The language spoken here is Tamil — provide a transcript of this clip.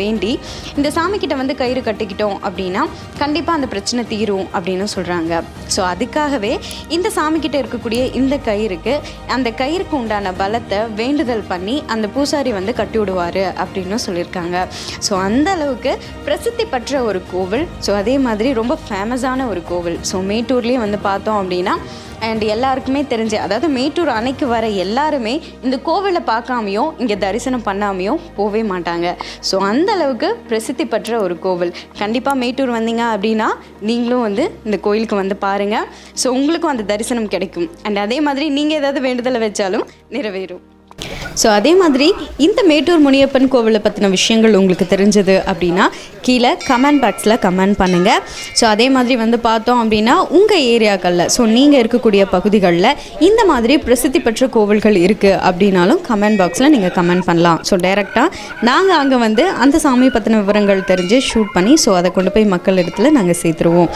வேண்டி இந்த சாமி கிட்ட வந்து கயிறு கட்டிக்கிட்டோம் அப்படின்னா கண்டிப்பாக அந்த பிரச்சனை தீரும் அப்படின்னு சொல்கிறாங்க ஸோ அதுக்காகவே இந்த சாமி கிட்ட இருக்கக்கூடிய இந்த கயிறுக்கு அந்த கயிறுக்கு உண்டான பலத்தை வேண்டுதல் பண்ணி அந்த பூசாரி வந்து கட்டி விடுவார் அப்படின்னு சொல்லியிருக்காங்க. ஸோ அந்த அளவுக்கு பிரசித்தி பெற்ற ஒரு கோவில். ஸோ அதே மாதிரி ரொம்ப ஃபேமஸான ஒரு கோவில். ஸோ மேட்டூர்லேயே வந்து பார்த்தோம் அப்படின்னா அண்ட் எல்லாருக்குமே தெரிஞ்ச அதாவது மேட்டூர் அணைக்கு வர எல்லாருமே இந்த கோவிலை பார்க்காமையும் இங்கே தரிசனம் பண்ணாமையும் போவே மாட்டாங்க. ஸோ அந்த அளவுக்கு பிரசித்தி பெற்ற ஒரு கோவில். கண்டிப்பாக மேட்டூர் வந்தீங்க அப்படின்னா நீங்களும் வந்து இந்த கோயிலுக்கு வந்து பாருங்கள் ஸோ உங்களுக்கும் அந்த தரிசனம் கிடைக்கும். அண்ட் அதே மாதிரி நீங்கள் ஏதாவது வேண்டுதலை வச்சாலும் நிறைவேறும். ஸோ அதே மாதிரி இந்த மேட்டூர் முனியப்பன் கோவிலை பற்றின விஷயங்கள் உங்களுக்கு தெரிஞ்சது அப்படின்னா கீழே கமெண்ட் பாக்ஸில் கமெண்ட் பண்ணுங்கள் ஸோ அதே மாதிரி வந்து பார்த்தோம் அப்படின்னா உங்கள் ஏரியாக்களில் ஸோ நீங்கள் இருக்கக்கூடிய பகுதிகளில் இந்த மாதிரி பிரசித்தி பெற்ற கோவில்கள் இருக்குது அப்படின்னாலும் கமெண்ட் பாக்ஸில் நீங்கள் கமெண்ட் பண்ணலாம். ஸோ டைரெக்டாக நாங்கள் அங்கே வந்து அந்த சாமி பற்றின விவரங்கள் தெரிஞ்சு ஷூட் பண்ணி ஸோ அதை கொண்டு போய் மக்கள் இடத்துல நாங்கள் சேர்த்துருவோம்.